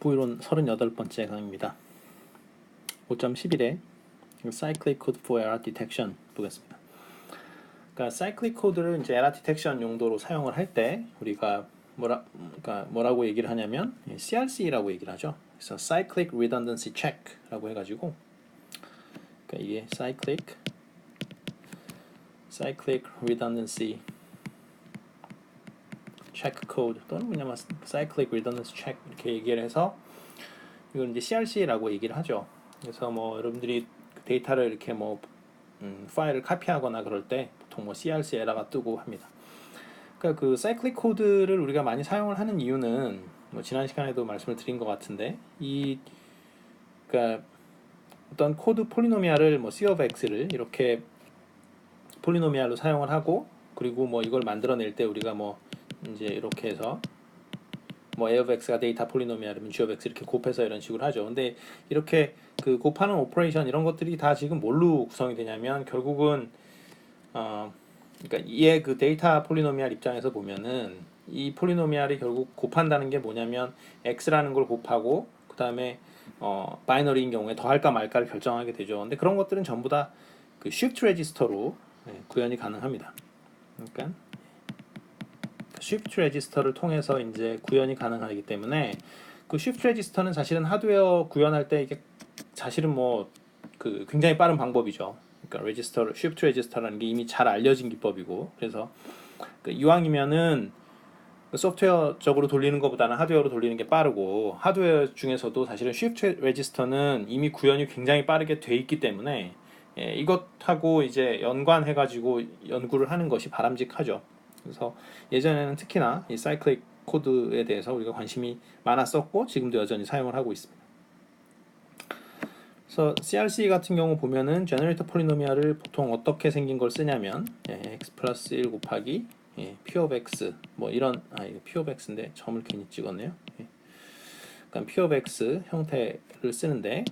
부이론 38번째 강의입니다. 5.11에 Cyclic Code for Error Detection 보겠습니다. 그러니까 Cyclic Code를 이제 Error Detection 용도로 사용을 할 때 우리가 뭐라 그러니까 뭐라고 얘기를 하냐면 CRC라고 얘기를 하죠. 그래서 Cyclic Redundancy Check라고 해가지고 그러니까 이게 Cyclic Cyclic Redundancy check code 또는 그냥 cyclic redundancy check 이렇게 얘기를 해서 이걸 이제 CRC라고 얘기를 하죠. 그래서 뭐 여러분들이 데이터를 이렇게 뭐 음, 파일을 카피하거나 그럴 때 보통 뭐 CRC 에러가 뜨고 합니다. 그러니까 그 cyclic 코드를 우리가 많이 사용을 하는 이유는 뭐 지난 시간에도 말씀을 드린 것 같은데 이 그러니까 어떤 코드 폴리노미알을 뭐 C of X를 이렇게 폴리노미알로 사용을 하고 그리고 뭐 이걸 만들어낼 때 우리가 뭐 이제 이렇게 해서 뭐 a of x가 데이터 폴리노미알이면 g of x 이렇게 곱해서 이런 식으로 하죠. 근데 이렇게 그 곱하는 오퍼레이션 이런 것들이 다 지금 뭘로 구성이 되냐면 결국은 어 그러니까 얘그 데이터 폴리노미알 입장에서 보면은 이 폴리노미알이 결국 곱한다는 게 뭐냐면 x라는 걸 곱하고 그다음에 어 바이너리인 경우에 더할까 말까를 결정하게 되죠. 근데 그런 것들은 전부 다그 shift 레지스터로 네, 구현이 가능합니다. 그러니까 쉬프트 레지스터를 통해서 이제 구현이 가능하기 때문에 그 쉬프트 레지스터는 사실은 하드웨어 구현할 때 이게 사실은 뭐 그 굉장히 빠른 방법이죠. 그러니까 레지스터 쉬프트 레지스터라는 게 이미 잘 알려진 기법이고 그래서 그 이왕이면은 그 소프트웨어적으로 돌리는 것보다는 하드웨어로 돌리는 게 빠르고 하드웨어 중에서도 사실은 쉬프트 레지스터는 이미 구현이 굉장히 빠르게 돼 있기 때문에 예, 이것하고 이제 연관해 가지고 연구를 하는 것이 바람직하죠. 그래서 예전에는 특히나 이 사이클릭 코드에 대해서 우리가 관심이 많았었고 지금도 여전히 사용을 하고 있습니다. 그래서 CRC 같은 경우 보면은 제너레이터 폴리노미알을 보통 어떻게 생긴 걸 쓰냐면 예, x 플러스 1 곱하기 예, p of x 뭐 이런 아 이거 p of x인데 점을 괜히 찍었네요. 예. 그러니까 p of x 형태를 쓰는데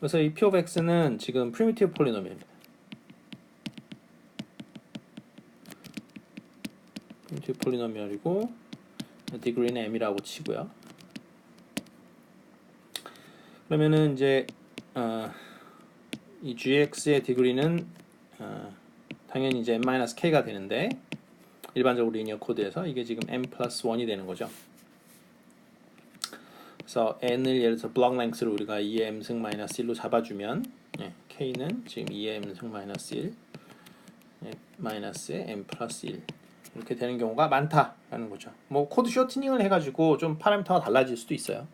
그래서 이 p of x는 지금 프리미티브 폴리노미알입니다. 프리미티브 폴리노미알이고 디그리는 m이라고 치고요. 그러면은 이제 어, 이 gx의 디그리는 어, 당연히 이제 m-k가 되는데 일반적으로 리니어 코드에서 이게 지금 m 플러스 1이 되는 거죠. 그래서 n을 예를 들어서 블록 랭스를 우리가 2m 승 마이너스 1로 잡아주면 예, k는 지금 2m 승 마이너스 1 예, 마이너스 m 플러스 1 이렇게 되는 경우가 많다라는 거죠. 뭐 코드 쇼트닝을 해가지고 좀 파라미터가 달라질 수도 있어요.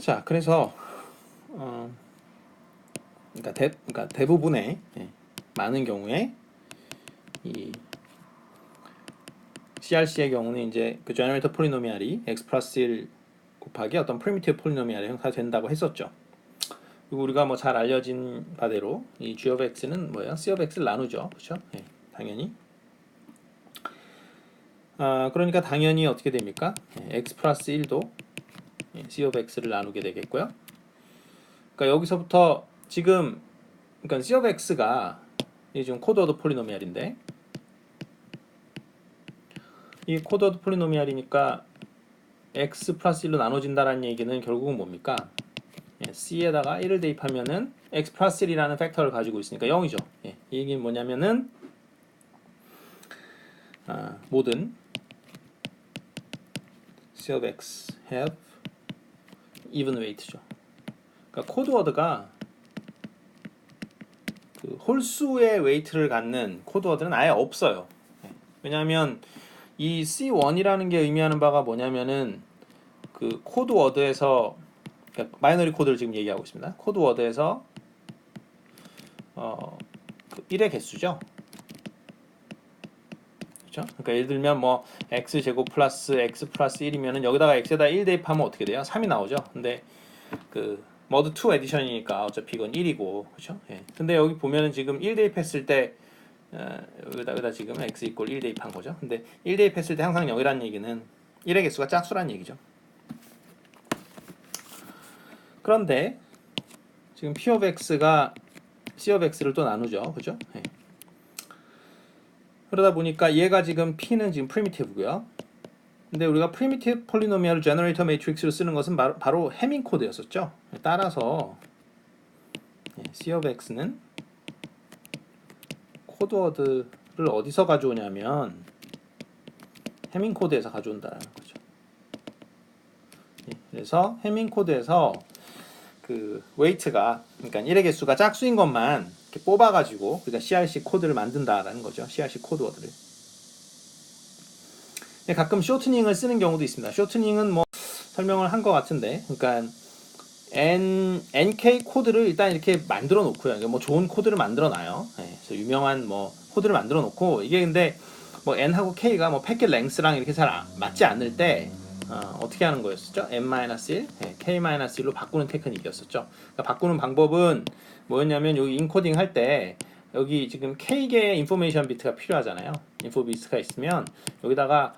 자, 그래서 어, 그러니까, 대, 그러니까 대부분의 예, 많은 경우에 이 CRC의 경우는 이제 그 제너레이터 폴리노미알이 x 플러스 1 곱하기 어떤 프리미티브 폴리노미알의 형태가 된다고 했었죠. 그리고 우리가 뭐 잘 알려진 바대로 이 g of x는 뭐야? c of x를 나누죠. 그렇죠? 예, 당연히. 아, 그러니까 당연히 어떻게 됩니까? 예, x 플러스 1도 예, c of x를 나누게 되겠고요. 그러니까 여기서부터 지금 그러니까 c of x가 이 지금 코드워드 폴리노미알인데 이 코드워드 폴리노미알이니까 x 플러스 1로 나눠진다라는 얘기는 결국은 뭡니까? 예, c에다가 1을 대입하면은 x 플러스 1이라는 팩터를 가지고 있으니까 0이죠. 예, 이 얘기는 뭐냐면은 아, 모든 c of x have even weight죠. 그러니까 코드워드가 그 홀수의 웨이트를 갖는 코드워드는 아예 없어요. 예, 왜냐하면 이 C1이라는 게 의미하는 바가 뭐냐면은 그 코드워드에서 그러니까 마이너리 코드를 지금 얘기하고 있습니다. 코드워드에서 어, 그 1의 개수죠. 그렇죠? 그러니까 예를 들면 뭐 x 제곱 플러스 x 플러스 1이면은 여기다가 x에다 1 대입하면 어떻게 돼요? 3이 나오죠. 근데 그 머드 2 에디션이니까 어차피 이건 1이고 그렇죠? 예. 근데 여기 보면은 지금 1 대입했을 때 어, 여기다, 여기다 지금 x 이꼴 1 대입한 거죠. 근데 1 대입했을 때 항상 0이라는 얘기는 1의 개수가 짝수라는 얘기죠. 그런데 지금 p of x가 c of x를 또 나누죠. 그죠? 예. 그러다 보니까 얘가 지금 p는 지금 프리미티브고요. 근데 우리가 프리미티브 폴리노미얼 제너레이터 매트릭스로 쓰는 것은 바로, 바로 해밍 코드였었죠. 따라서 예, C of X는 코드워드를 어디서 가져오냐면 해밍 코드에서 가져온다는 거죠. 예, 그래서 해밍 코드에서 그 웨이트가 그러니까 1의 개수가 짝수인 것만 이렇게 뽑아가지고 그러니까 CRC 코드를 만든다라는 거죠. CRC 코드워드를. 근데 가끔 쇼트닝을 쓰는 경우도 있습니다. 쇼트닝은 뭐 설명을 한 것 같은데, 그러니까 N NK 코드를 일단 이렇게 만들어 놓고요. 그러니까 뭐 좋은 코드를 만들어 놔요. 예, 그래서 유명한 뭐 코드를 만들어 놓고 이게 근데 뭐 N하고 K가 뭐 패킷 랭스랑 이렇게 잘 아- 맞지 않을 때 어, 어떻게 하는 거였었죠? n-1, 예, k-1로 바꾸는 테크닉이었었죠. 그러니까 바꾸는 방법은 뭐였냐면 여기 인코딩 할 때 여기 지금 k개의 인포메이션 비트가 필요하잖아요. 인포 비트가 있으면 여기다가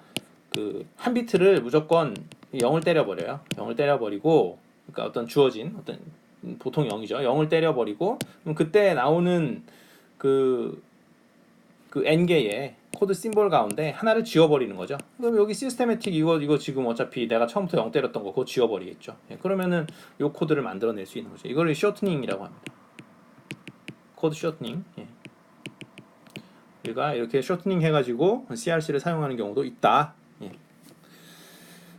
그 한 비트를 무조건 0을 때려버려요. 0을 때려버리고 그러니까 어떤 주어진 어떤 보통 0이죠. 0을 때려버리고 그럼 그때 나오는 그, 그 n개의 코드 심볼 가운데 하나를 지워버리는 거죠. 그럼 여기 시스테매틱 이거 이거 지금 어차피 내가 처음부터 0 때렸던 거 그거 지워버리겠죠. 예, 그러면은 이 코드를 만들어낼 수 있는 거죠. 이걸 쇼트닝이라고 합니다. 코드 쇼트닝. 예. 우리가 이렇게 쇼트닝 해가지고 CRC를 사용하는 경우도 있다. 예.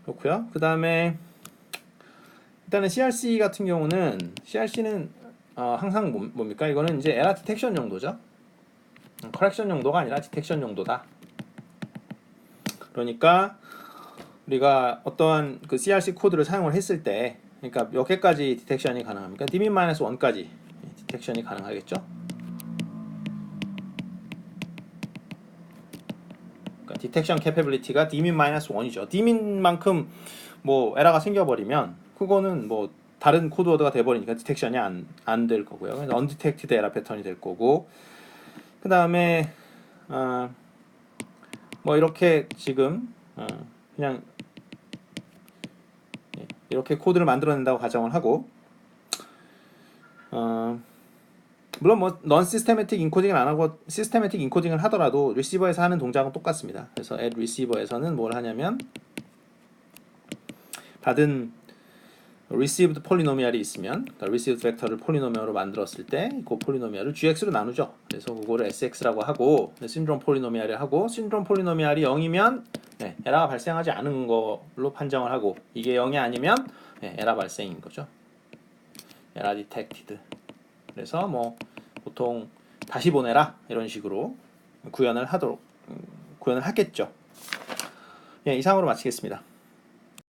그렇고요. 그 다음에 일단은 CRC 같은 경우는 CRC는 어, 항상 뭐- 뭡니까? 이거는 이제 에라 디텍션 용도죠. 커렉션 용도가 아니라 디텍션 용도다. 그러니까 우리가 어떠한 그 CRC 코드를 사용을 했을 때, 그러니까 몇 개까지 디텍션이 가능합니까? dmin-1까지 디텍션이 가능하겠죠. 그러니까 디텍션 캐패빌리티가 dmin-1이죠. dmin만큼 뭐 에러가 생겨버리면 그거는 뭐 다른 코드워드가 돼버리니까 디텍션이 안 안 될 거고요. undetected 에러 패턴이 될 거고 그 다음에 어, 뭐 이렇게 지금 어, 그냥 예, 이렇게 코드를 만들어낸다고 가정을 하고 어, 물론 뭐넌 시스테매틱 인코딩을 안 하고 시스테매틱 인코딩을 하더라도 리시버에서 하는 동작은 똑같습니다. 그래서 at receiver에서는 뭘 하냐면 받은 received 폴리노미알이 있으면 그러니까 received 벡터를 폴리노미얼로 만들었을 때 그 폴리노미알을 gx로 나누죠. 그래서 그거를 sx라고 하고 신드롬 폴리노미알을 하고 신드롬 폴리노미알이 0이면 네, 에러가 발생하지 않은 걸로 판정을 하고 이게 0이 아니면 네, 에러 발생인 거죠. 에러 디텍티드. 그래서 뭐 보통 다시 보내라 이런 식으로 구현을 하도록 음, 구현을 하겠죠. 예, 이상으로 마치겠습니다.